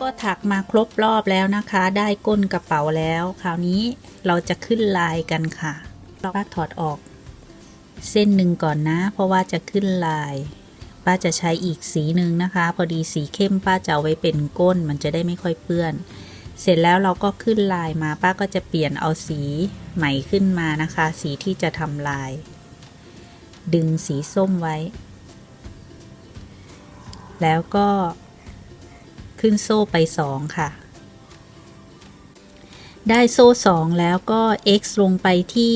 ก็ถักมาครบรอบแล้วนะคะ ได้ก้นกระเป๋าแล้ว คราวนี้เราจะขึ้นลายกันค่ะ เราก็ถอดออก เส้นหนึ่งก่อนนะ เพราะว่าจะขึ้นลาย ป้าจะใช้อีกสีหนึ่งนะคะ พอดีสีเข้มป้าจะเอาไว้เป็นก้นมันจะได้ไม่ค่อยเปื้อน เสร็จแล้วเราก็ขึ้นลายมา ป้าก็จะเปลี่ยนเอาสีใหม่ขึ้นมานะคะ สีที่จะทำลาย ดึงสีส้มไว้ แล้วก็ ขึ้นโซ่ไป 2 ค่ะ ได้โซ่ 2 แล้วก็ x ลงไปที่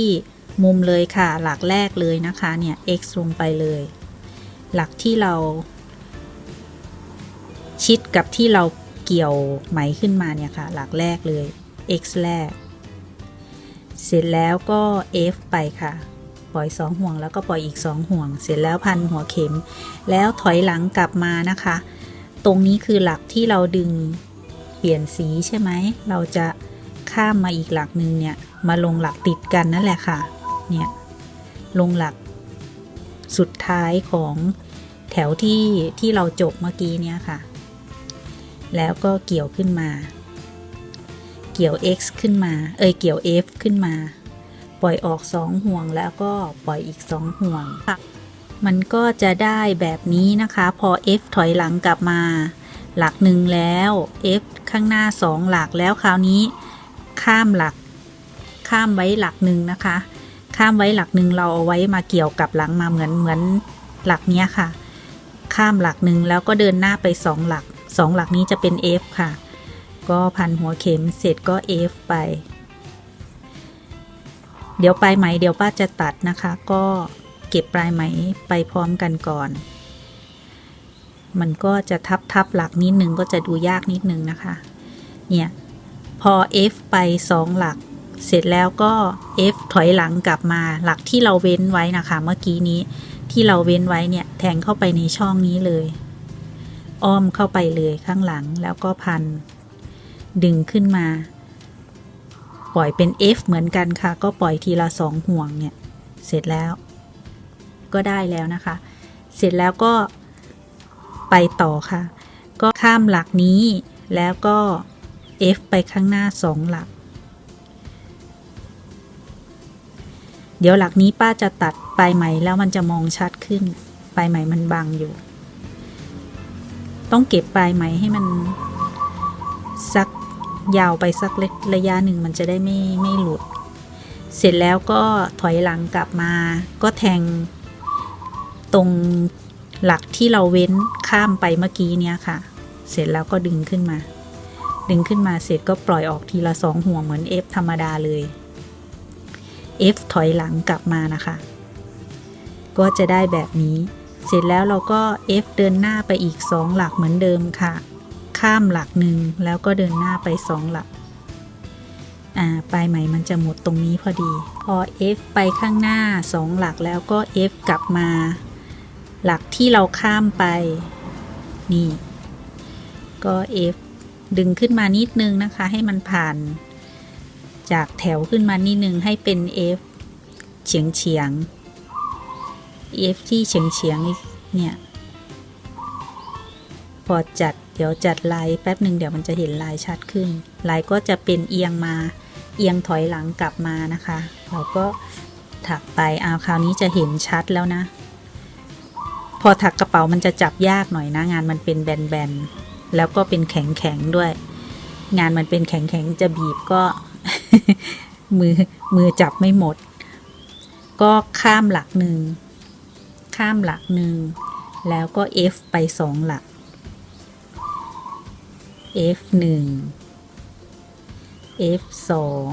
มุมเลยค่ะ หลักแรกเลยนะคะเนี่ย x ลงไปเลย หลักที่เรา ชิดกับที่เราเกี่ยวไหมขึ้นมาเนี่ยค่ะ หลักแรกเลย x แรก เสร็จแล้วก็ f ไปค่ะ ปล่อย 2 ห่วงแล้วก็ปล่อยอีก 2 ห่วง เสร็จแล้วพันหัวเข็ม แล้วถอยหลังกลับมานะคะ ตรงนี้คือหลักที่เราดึงเปลี่ยนสีใช่ไหม เราจะข้ามมาอีกหลักหนึ่งเนี่ยมาลงหลักติดกันนั่นแหละค่ะ เนี่ยลงหลักสุดท้ายของแถวที่ที่เราจบเมื่อกี้เนี่ยค่ะ แล้วก็เกี่ยวขึ้นมา เกี่ยว x ขึ้นมา เอ้ยเกี่ยว f ขึ้นมา ปล่อยออก 2 ห่วงแล้วก็ปล่อยอีก 2 ห่วง มันก็จะได้แบบนี้นะคะ พอ f ถอยหลังกลับมา หลักหนึ่งแล้ว f ข้างหน้า 2 หลักแล้วคราวนี้ ข้ามหลัก ข้ามไว้หลักหนึ่งนะคะ ข้ามไว้หลักหนึ่งเราเอาไว้มาเกี่ยวกับหลังมาเหมือนเหมือนหลักเนี้ยค่ะ ข้ามหลักหนึ่งแล้วก็เดินหน้าไป 2 หลัก 2 หลักนี้จะเป็น f ค่ะ ก็พันหัวเข็มเสร็จก็ f ไป เดี๋ยวปลายไหมเดี๋ยวป้าจะตัดนะคะก็ เก็บปลายไหมไปพร้อมกันก่อน มันก็จะทับทับหลักนิดนึงก็จะดูยากนิดนึงนะคะ เนี่ย พอ f ไป 2 หลัก เสร็จแล้วก็ f ถอยหลังกลับมาหลักที่เราเว้นไว้นะคะ เมื่อกี้นี้ที่เราเว้นไว้เนี่ยแทงเข้าไปในช่องนี้เลย อ้อมเข้าไปเลยข้างหลังแล้วก็พัน ดึงขึ้นมา ปล่อยเป็น F เหมือนกันค่ะ ก็ปล่อยทีละสองห่วงเนี่ย เสร็จแล้ว ก็ได้แล้วนะคะ เสร็จแล้วก็ไปต่อค่ะ ก็ข้ามหลักนี้แล้วก็ F ไปข้างหน้าสองหลัก เดี๋ยวหลักนี้ป้าจะตัดปลายไหมแล้วมันจะมองชัดขึ้นปลายไหมมันบังอยู่ ต้องเก็บปลายไหมให้มันสักยาวไปสักระยะหนึ่งมันจะได้ไม่ไม่หลุด เสร็จแล้วก็ถอยหลังกลับมาก็แทง ตรงหลักที่เราเว้นข้ามไปเมื่อกี้เนี่ยค่ะ เสร็จแล้วก็ดึงขึ้นมา ดึงขึ้นมาเสร็จก็ปล่อยออกทีละสองห่วงเหมือน F ธรรมดาเลย F ถอยหลังกลับมานะคะ ก็จะได้แบบนี้ เสร็จแล้วเราก็ F เดินหน้าไปอีก 2 หลักเหมือนเดิมค่ะ ข้ามหลักหนึ่งแล้วก็เดินหน้าไป 2 หลัก อ่าปลายไหมมันจะหมดตรงนี้พอดี พอ F ไปข้างหน้า 2 หลักแล้วก็ F กลับมา หลักที่เราข้ามไป นี่ ก็ F ดึงขึ้นมานิดนึงนะคะ ให้มันผ่าน จากแถวขึ้นมานิดนึงให้เป็น F เฉียงเฉียง F ที่เฉียงเฉียงเนี่ย พอจัดเดี๋ยวจัดลายแป๊บหนึ่งเดี๋ยวมันจะเห็นลายชัดขึ้น ลายก็จะเป็นเอียงมาเอียงถอยหลังกลับมานะคะเราก็ถักไปเอาคราวนี้จะเห็นชัดแล้วนะ พอถักกระเป๋ามันจะจับยากหน่อยนะ งานมันเป็นแบนๆ แล้วก็เป็นแข็งๆด้วย งานมันเป็นแข็งๆ จะบีบก็ มือมือจับไม่หมด ก็ข้ามหลักหนึ่ง ข้ามหลักหนึ่ง แล้วก็ F ไปสองหลัก F หนึ่ง F สอง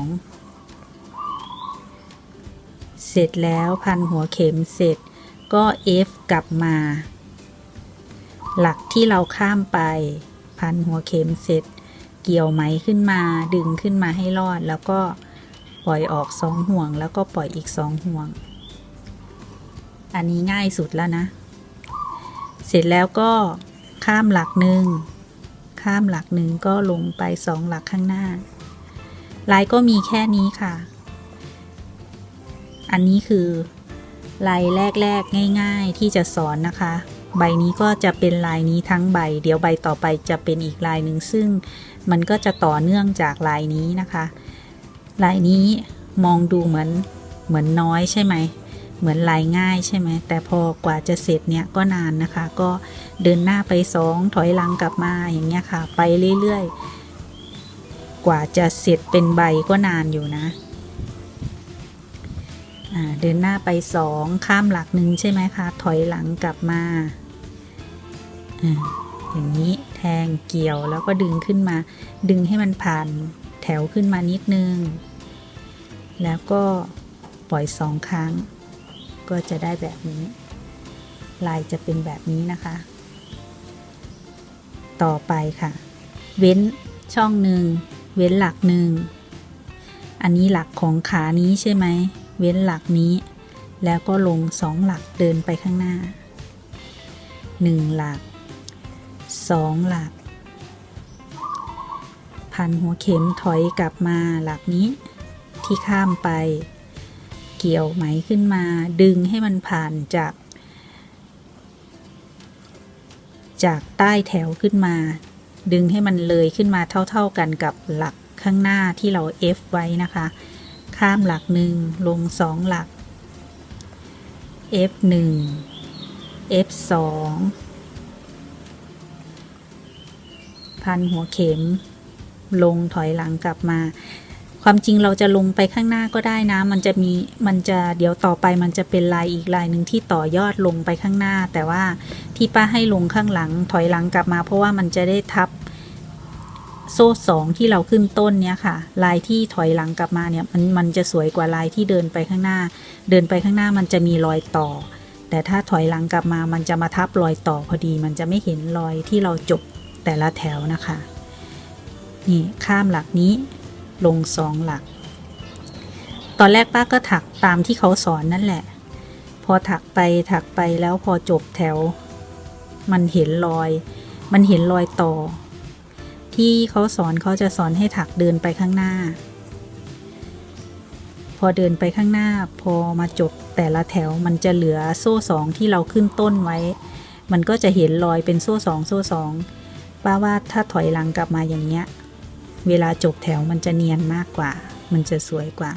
เสร็จแล้วพันหัวเข็มเสร็จ ก็ F กลับมา หลักที่เราข้ามไป พันหัวเข็มเสร็จ เกี่ยวไหมขึ้นมาดึงขึ้นมาให้รอด แล้วก็ปล่อยออกสองห่วง แล้วก็ปล่อยอีกสองห่วง อันนี้ง่ายสุดแล้วนะ เสร็จแล้วก็ข้ามหลักหนึ่งข้ามหลักหนึ่งก็ลงไปสองหลักข้างหน้า ลายก็มีแค่นี้ค่ะ อันนี้คือ ลายแรกๆ ง่ายๆ ที่จะสอนนะคะ ใบนี้ก็จะเป็นลายนี้ทั้งใบ เดี๋ยวใบต่อไปจะเป็นอีกลายหนึ่งซึ่ง มันก็จะต่อเนื่องจากลายนี้นะคะ ลายนี้มองดูเหมือนเหมือนน้อยใช่ไหมเหมือนลายง่ายใช่ไหม แต่พอกว่าจะเสร็จเนี่ยก็นานนะคะ ก็เดินหน้าไปสองถอยหลังกลับมาอย่างเงี้ยค่ะ ไปเรื่อยๆ กว่าจะเสร็จเป็นใบก็นานอยู่นะ เดินหน้าไปสองข้ามหลักหนึ่งใช่ไหมคะ ถอยหลังกลับมาอ่าอย่างนี้แทงเกี่ยวแล้วก็ดึงขึ้นมา ดึงให้มันผ่านแถวขึ้นมานิดนึง แล้วก็ปล่อยสองครั้ง ก็จะได้แบบนี้ ลายจะเป็นแบบนี้นะคะ ต่อไปค่ะ เว้นช่องหนึ่งเว้นหลักหนึ่งอันนี้หลักของขานี้ใช่ไหม เว้นหลักนี้ แล้วก็ลงสองหลักเดินไปข้างหน้าหนึ่งหลักสองหลัก พันหัวเข็มถอยกลับมาหลักนี้ ที่ข้ามไป เกี่ยวไหมขึ้นมาดึงให้มันผ่านจาก จากใต้แถวขึ้นมา ดึงให้มันเลยขึ้นมาเท่า ๆกันกับหลักข้างหน้าที่เรา F ไว้นะคะ ข้ามหลักหนึ่งลงสองหลัก F 1 F 2พันหัวเข็ม ลงถอยหลังกลับมา ความจริงเราจะลงไปข้างหน้าก็ได้นะ มันจะมี มันจะเดี๋ยวต่อไปมันจะเป็นลายอีกลายหนึ่งที่ต่อยอดลงไปข้างหน้า แต่ว่าที่ป้าให้ลงข้างหลังถอยหลังกลับมา เพราะว่ามันจะได้ทับ โซ่สองที่เราขึ้นต้นเนี้ยค่ะ ลายที่ถอยหลังกลับมาเนี่ยมันมันจะสวยกว่าลายที่เดินไปข้างหน้า เดินไปข้างหน้ามันจะมีรอยต่อ แต่ถ้าถอยหลังกลับมามันจะมาทับรอยต่อพอดี มันจะไม่เห็นรอยที่เราจบแต่ละแถวนะคะ นี่ข้ามหลักนี้ลงสองหลัก ตอนแรกป้าก็ถักตามที่เขาสอนนั่นแหละ พอถักไปถักไปแล้วพอจบแถว มันเห็นรอย มันเห็นรอยต่อ ที่เขาสอนเขาจะสอนให้ถักเดินไปข้างหน้า พอเดินไปข้างหน้า พอมาจบแต่ละแถวมันจะเหลือโซ่สองที่เราขึ้นต้นไว้ มันก็จะเห็นรอยเป็นโซ่สองโซ่สองป้าว่าถ้าถอยหลังกลับมาอย่างเงี้ย เวลาจบแถวมันจะเนียนมากกว่า มันจะสวยกว่า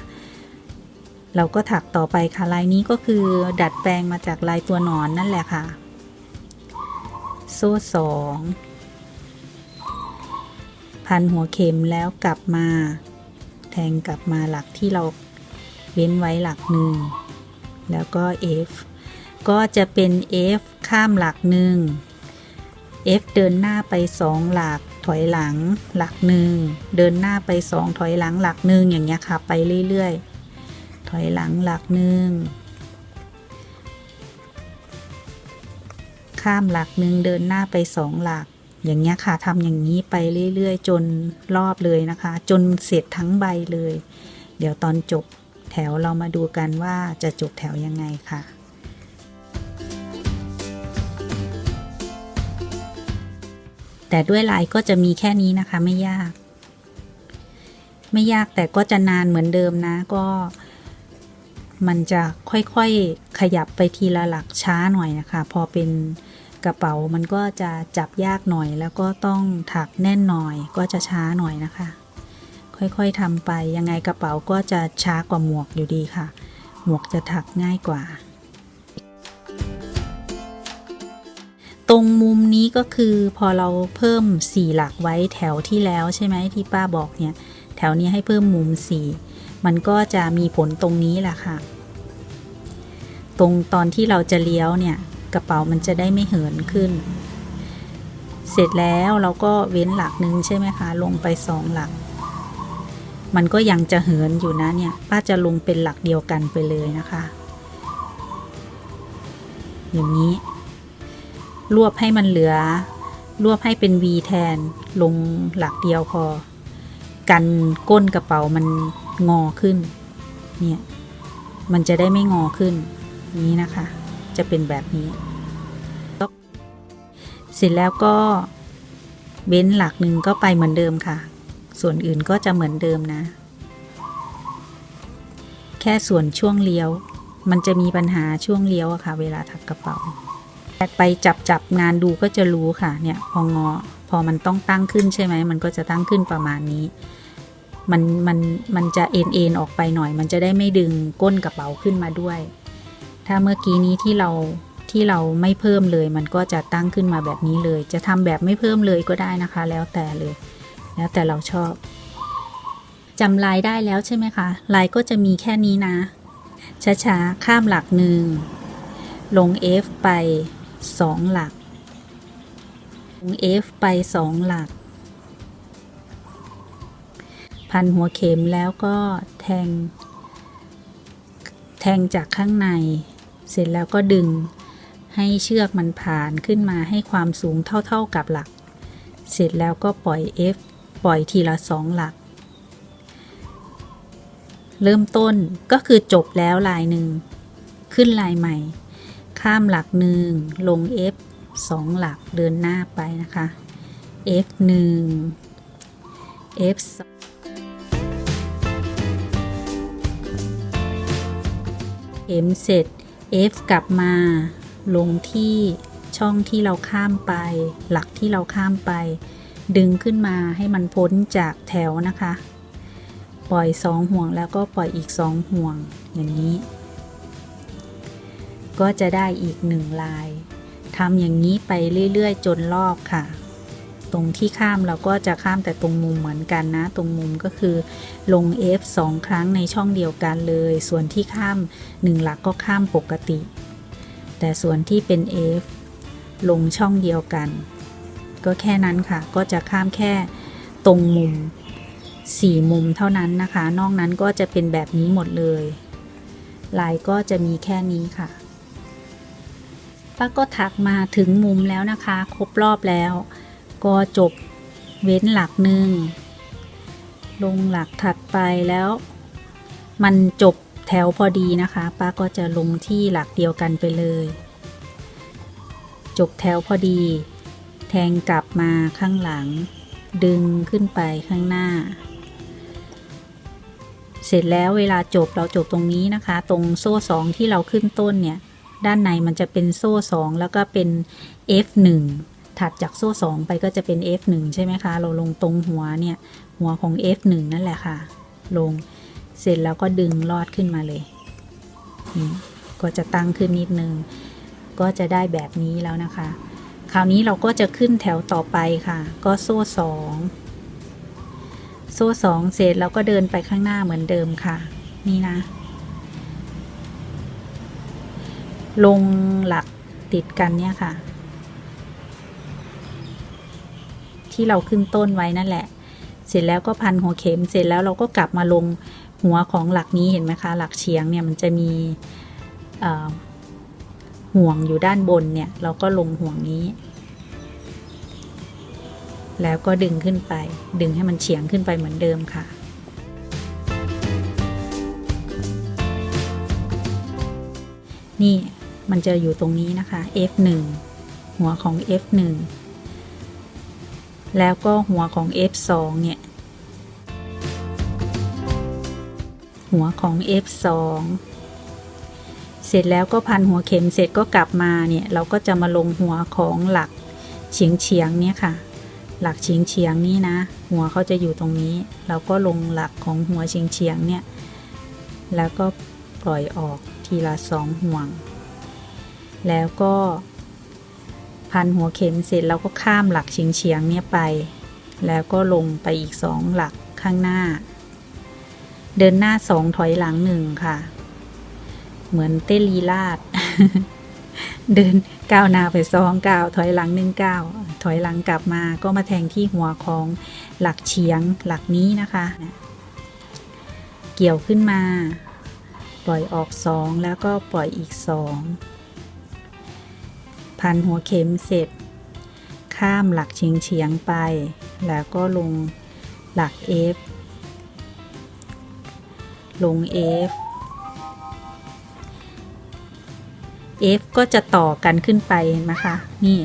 เราก็ถักต่อไปค่ะลายนี้ก็คือดัดแปลงมาจากลายตัวหนอนนั่นแหละค่ะ โซ่สอง พันหัวเข็มแล้วกลับมา แทงกลับมาหลักที่เราเว้นไว้หลักหนึ่ง แล้วก็ F ก็จะเป็น F ข้ามหลักหนึ่ง F เดินหน้าไปสองหลักถอยหลังหลักหนึ่งเดินหน้าไปสองถอยหลังหลักหนึ่งอย่างเงี้ยค่ะไปเรื่อยๆ ถอยหลังหลักหนึ่งข้ามหลักหนึ่งเดินหน้าไปสองหลัก อย่างเงี้ยค่ะทำอย่างนี้ไปเรื่อยๆ จนรอบเลยนะคะ จนเสร็จทั้งใบเลย เดี๋ยวตอนจบแถวเรามาดูกันว่าจะจบแถวยังไงค่ะแต่ด้วยลายก็จะมีแค่นี้นะคะไม่ยาก ไม่ยากแต่ก็จะนานเหมือนเดิมนะก็ มันจะค่อยๆขยับไปทีละหลักช้าหน่อยนะคะ พอเป็น กระเป๋ามันก็จะจับยากหน่อย แล้วก็ต้องถักแน่นหน่อยก็จะช้าหน่อยนะคะ ค่อยๆทำไปยังไงกระเป๋าก็จะช้ากว่าหมวกอยู่ดีค่ะ หมวกจะถักง่ายกว่า ตรงมุมนี้ก็คือพอเราเพิ่มสี่หลักไว้แถวที่แล้วใช่ไหมที่ป้าบอกเนี่ย แถวนี้ให้เพิ่มมุมสี่มันก็จะมีผลตรงนี้แหละค่ะ ตรงตอนที่เราจะเลี้ยวเนี่ย กระเป๋ามันจะได้ไม่เหินขึ้น เสร็จแล้วเราก็เว้นหลักหนึ่งใช่ไหมคะ ลงไปสองหลัก มันก็ยังจะเหินอยู่นะเนี่ย ป้าจะลงเป็นหลักเดียวกันไปเลยนะคะ อย่างนี้ รวบให้มันเหลือ รวบให้เป็น V แทน ลงหลักเดียวพอ กันก้นกระเป๋ามันงอขึ้น เนี่ย มันจะได้ไม่งอขึ้นนี้นะคะ จะเป็นแบบนี้ เสร็จแล้วก็เว้นหลักหนึ่งก็ไปเหมือนเดิมค่ะ ส่วนอื่นก็จะเหมือนเดิมนะ แค่ส่วนช่วงเลี้ยว มันจะมีปัญหาช่วงเลี้ยวอะค่ะ เวลาถักกระเป๋าแต่ไปจับจับงานดูก็จะรู้ค่ะเนี่ยพองอพอมันต้องตั้งขึ้นใช่ไหมมันก็จะตั้งขึ้นประมาณนี้ มันมันมันจะเอ็นเอ็นออกไปหน่อย มันจะได้ไม่ดึงก้นกระเป๋าขึ้นมาด้วย ถ้าเมื่อกี้นี้ที่เราที่เราไม่เพิ่มเลย มันก็จะตั้งขึ้นมาแบบนี้เลย จะทำแบบไม่เพิ่มเลยก็ได้นะคะ แล้วแต่เลย แล้วแต่เราชอบจำลายได้แล้วใช่ไหมคะ ลายก็จะมีแค่นี้นะ ช้าๆ ข้ามหลักหนึ่ง ลง F ไป 2 หลัก ลง F ไป 2 หลัก พันหัวเข็มแล้วก็แทง แทงจากข้างใน เสร็จแล้วก็ดึง ให้เชือกมันผ่านขึ้นมาให้ความสูงเท่าๆกับหลัก เสร็จแล้วก็ปล่อย F ปล่อยทีละสองหลัก เริ่มต้นก็คือจบแล้วลายหนึ่ง ขึ้นลายใหม่ ข้ามหลักหนึ่งลง F สองหลักเดินหน้าไปนะคะ F 1 F 2เข็มเสร็จ F กลับมาลงที่ช่องที่เราข้ามไป หลักที่เราข้ามไป ดึงขึ้นมาให้มันพ้นจากแถวนะคะ ปล่อยสองห่วงแล้วก็ปล่อยอีกสองห่วงอย่างนี้ ก็จะได้อีกหนึ่งลายทำอย่างนี้ไปเรื่อย ๆ จนรอบค่ะ ตรงที่ข้ามเราก็จะข้ามแต่ตรงมุมเหมือนกันนะ ตรงมุมก็คือลง F 2 ครั้งในช่องเดียวกันเลย ส่วนที่ข้าม 1 หลักก็ข้ามปกติ แต่ส่วนที่เป็น F ลงช่องเดียวกัน ก็แค่นั้นค่ะ ก็จะข้ามแค่ตรงมุม 4 มุมเท่านั้นนะคะ นอกนั้นก็จะเป็นแบบนี้หมดเลย ลายก็จะมีแค่นี้ค่ะป้าก็ถักมาถึงมุมแล้วนะคะ ครบรอบแล้ว ก็จบ เว้นหลักหนึ่ง ลงหลักถัดไปแล้ว มันจบแถวพอดีนะคะ ป้าก็จะลงที่หลักเดียวกันไปเลย จบแถวพอดี แทงกลับมาข้างหลัง ดึงขึ้นไปข้างหน้า เสร็จแล้วเวลาจบเราจบตรงนี้นะคะ ตรงโซ่สองที่เราขึ้นต้นเนี่ย ด้านในมันจะเป็นโซ่สองแล้วก็เป็น F1 ถัดจากโซ่สองไปก็จะเป็น F1 ใช่ไหมคะ เราลงตรงหัวเนี่ย หัวของ F1 นั่นแหละค่ะ ลงเสร็จแล้วก็ดึงลอดขึ้นมาเลย ก็จะตั้งขึ้นนิดนึง ก็จะได้แบบนี้แล้วนะคะ คราวนี้เราก็จะขึ้นแถวต่อไปค่ะ ก็โซ่สองโซ่สองเสร็จแล้วก็เดินไปข้างหน้าเหมือนเดิมค่ะ นี่นะ ลงหลักติดกันเนี่ยค่ะ ที่เราขึ้นต้นไว้นั่นแหละ เสร็จแล้วก็พันหัวเข็ม เสร็จแล้วเราก็กลับมาลงหัวของหลักนี้เห็นไหมคะ หลักเฉียงเนี่ยมันจะมีห่วงอยู่ด้านบนเนี่ย เราก็ลงห่วงนี้ แล้วก็ดึงขึ้นไป ดึงให้มันเฉียงขึ้นไปเหมือนเดิมค่ะนี่มันจะอยู่ตรงนี้นะคะ F1 หัวของ F1 แล้วก็หัวของ F2 เนี่ย หัวของ F2 เสร็จแล้วก็พันหัวเข็มเสร็จก็กลับมาเนี่ย เราก็จะมาลงหัวของหลักเฉียงเฉียงเนี่ยค่ะ หลักเฉียงเฉียงนี่นะ หัวเขาจะอยู่ตรงนี้ เราก็ลงหลักของหัวเฉียงเฉียงเนี่ย แล้วก็ปล่อยออกทีละสองห่วง แล้วก็ พันหัวเข็มเสร็จเราก็ข้ามหลักเฉียงเฉียงเนี่ยไป แล้วก็ลงไปอีกสองหลักข้างหน้า เดินหน้าสองถอยหลังหนึ่งค่ะ เหมือนเต้ลีลาด เดินก้าวหน้าไปสองก้าวถอยหลังหนึ่งก้าวถอยหลังกลับมาก็มาแทงที่หัวของหลักเฉียงหลักนี้นะคะ เกี่ยวขึ้นมา ปล่อยออกสองแล้วก็ปล่อยอีกสอง พันหัวเข็มเสร็จ ข้ามหลักเฉียงเฉียงไป แล้วก็ลงหลัก F ลง F F ก็จะต่อกันขึ้นไปนะคะ นี่